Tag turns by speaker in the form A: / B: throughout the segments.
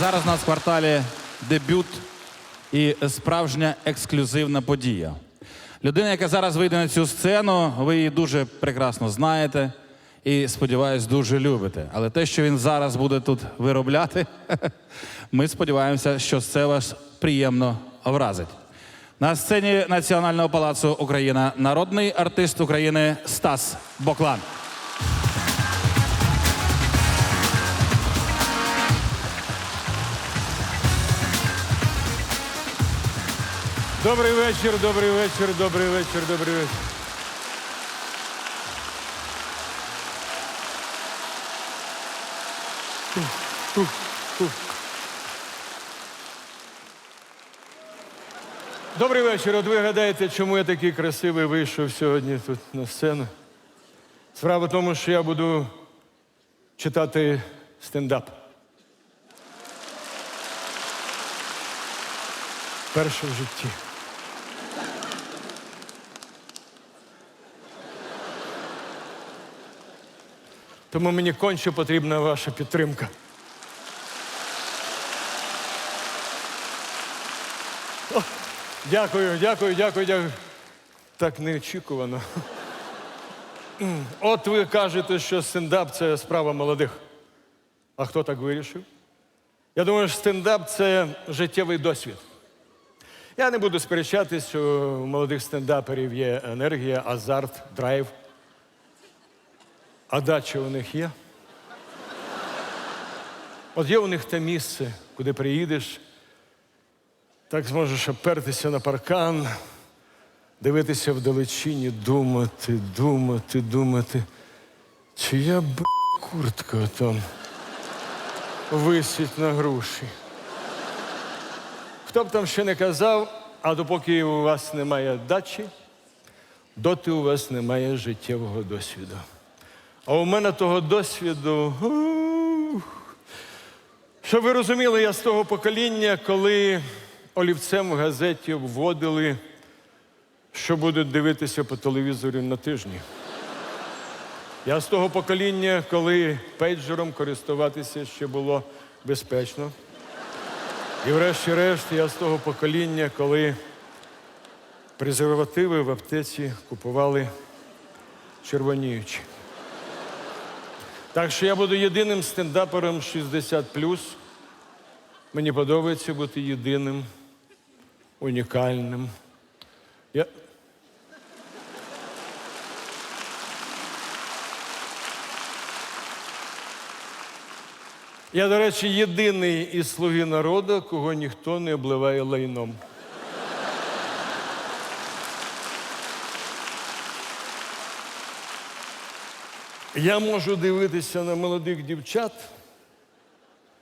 A: Зараз у нас в кварталі дебют і справжня ексклюзивна подія. Людина, яка зараз вийде на цю сцену, ви її дуже прекрасно знаєте і, сподіваюсь, дуже любите. Але те, що він зараз буде тут виробляти, ми сподіваємося, що це вас приємно вразить. На сцені Національного палацу Україна народний артист України Стас Боклан.
B: Добрий вечір, добрий вечір, добрий вечір, добрий вечір. Добрий вечір. От ви гадаєте, чому я такий красивий вийшов сьогодні тут на сцену? Справа в тому, що я буду читати стендап. Перше в житті. Тому мені конче потрібна ваша підтримка. О, дякую, дякую, дякую, дякую. Так неочікувано. От ви кажете, що стендап це справа молодих. А хто так вирішив? Я думаю, що стендап це життєвий досвід. Я не буду сперечатись, у молодих стендаперів є енергія, азарт, драйв. А дача у них є. От є у них те місце, куди приїдеш, так зможеш опертися на паркан, дивитися вдалечині, думати, думати, думати. Чия б куртка там висить на груші. Хто б там ще не казав, а допоки у вас немає дачі, доти у вас немає життєвого досвіду. А у мене того досвіду. Щоб ви розуміли, я з того покоління, коли олівцем в газеті вводили, що будуть дивитися по телевізорі на тижні. Я з того покоління, коли пейджером користуватися ще було безпечно. І врешті-решт я з того покоління, коли презервативи в аптеці купували червоніючі. Так що я буду єдиним стендапером 60 Мені подобається бути єдиним, унікальним. Я... Я, до речі, єдиний із слуги народу, кого ніхто не обливає лайном. Я можу дивитися на молодих дівчат,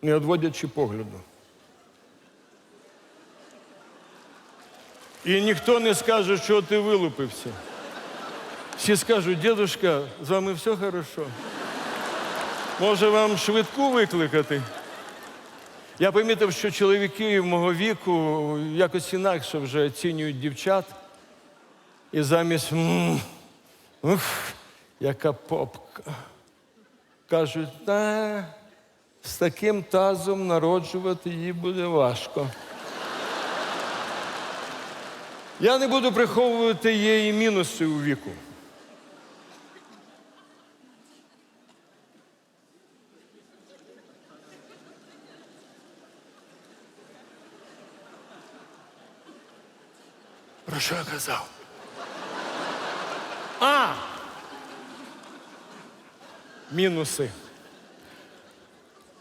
B: не відводячи погляду. І ніхто не скаже, що ти вилупився. Всі скажуть, дідушка, з вами все хорошо. Може, вам швидку викликати? Я помітив, що чоловіки мого віку якось інакше вже оцінюють дівчат. І замість «М, уф, яка попка. Кажуть, та з таким тазом народжувати її буде важко. Я не буду приховувати її мінуси у віку. Про що я казав? А! Мінуси.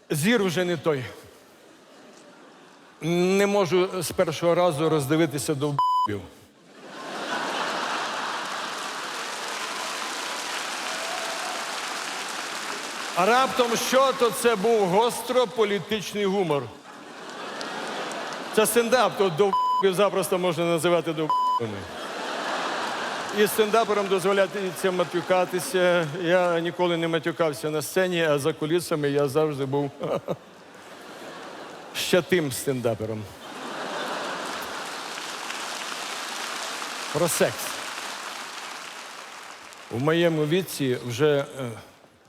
B: Зір вже не той. Не можу з першого разу роздивитися до б***ів. А раптом що, то це був гостро політичний гумор. Це стендап, то до запросто можна називати до. І стендаперам дозволяється матюкатися. Я ніколи не матюкався на сцені, а за кулісами я завжди був ще тим стендапером. Про секс. У моєму віці вже е,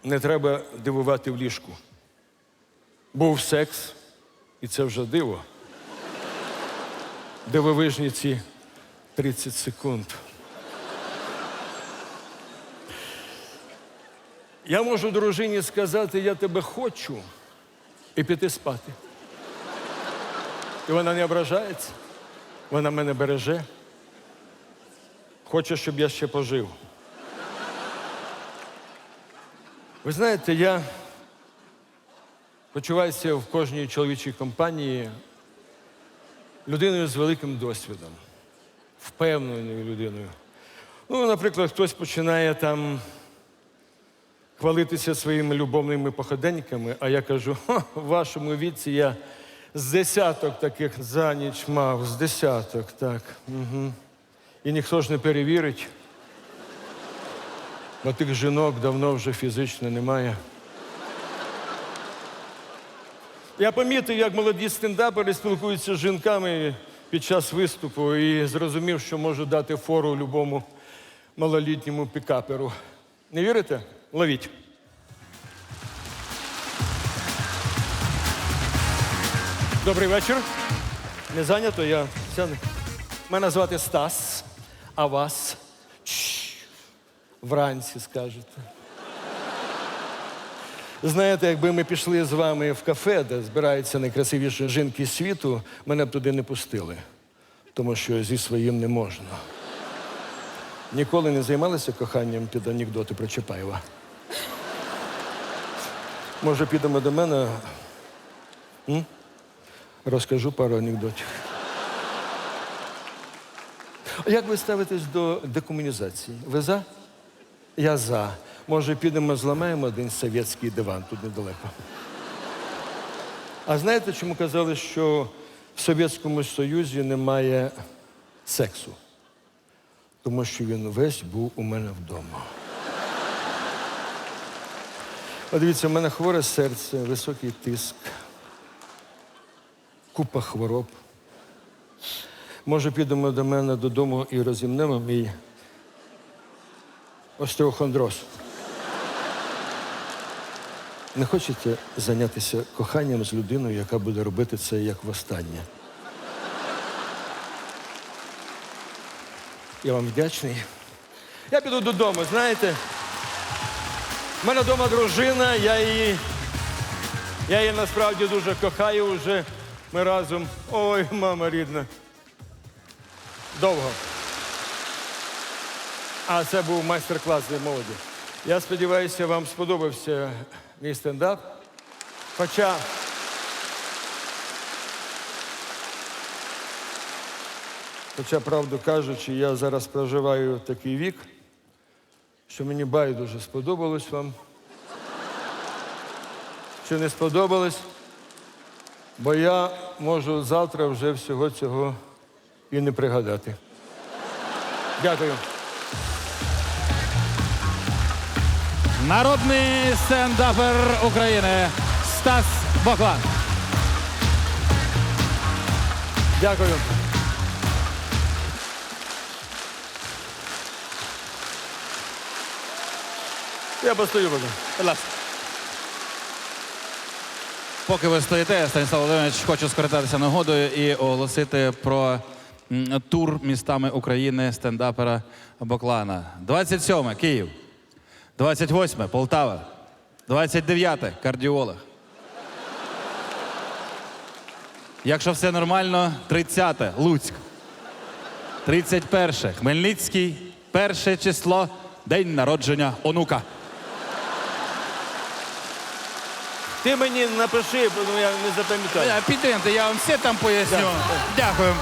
B: не треба дивувати в ліжку. Був секс, І це вже диво. Дивовижні ці 30 секунд. Я можу дружині сказати, я тебе хочу, і піти спати. І вона не ображається, вона мене береже. Хоче, щоб я ще пожив. Ви знаєте, я почуваюся в кожній чоловічій компанії людиною з великим досвідом, впевненою людиною. Ну, наприклад, хтось починає там хвалитися своїми любовними походеньками, а я кажу, «Ха, в вашому віці я з десяток таких за ніч мав, з десяток, так. Угу. І ніхто ж не перевірить. Бо тих жінок давно вже фізично немає. Я помітив, як молоді стендапери спілкуються з жінками під час виступу і зрозумів, що можу дати фору любому малолітньому пікаперу. Не вірите? Ловіть. Добрий вечір. Не зайнято, я. Мене звати Стас, а вас вранці скажете. Знаєте, якби ми пішли з вами в кафе, де збираються найкрасивіші жінки світу, мене б туди не пустили, тому що зі своїм не можна. Ніколи не займалися коханням під анекдоти про Чапаєва. Може, підемо до мене? М? Розкажу пару анекдотів. Як ви ставитесь до декомунізації? Ви за? Я за. Може, підемо зламаємо один совєтський диван тут недалеко. А знаєте, чому казали, що в Совєтському Союзі немає сексу? Тому що він весь був у мене вдома. Дивіться, у мене хворе серце, високий тиск, купа хвороб. Може, підемо до мене додому і розімнемо мій остеохондроз. Не хочете зайнятися коханням з людиною, яка буде робити це як востаннє? Я вам вдячний. Я піду додому, знаєте. У мене вдома дружина, я її. Я її насправді дуже кохаю вже. Ми разом. Ой, мама рідна. Довго. А це був майстер-клас для молоді. Я сподіваюся, вам сподобався мій стендап. Хоча. Хоча, правду кажучи, я зараз проживаю такий вік, що мені байдуже сподобалось вам. Чи не сподобалось? Бо я можу завтра вже всього цього і не пригадати. Дякую.
A: Народний стендапер України Стас Баклан.
B: Дякую. Я постою буду.
A: Будь ласка. Поки ви стоїте, Станіслав Володимирович, хочу скористатися нагодою і оголосити про тур містами України стендапера Боклана. 27 Київ, 28 Полтава, 29 кардіолог. Якщо все нормально, 30 Луцьк. 31 Хмельницький, перше число, день народження онука.
B: Ти мені напиши, бо я не запам'ятаю.
A: Підтримте, я вам все там поясню. Дякую.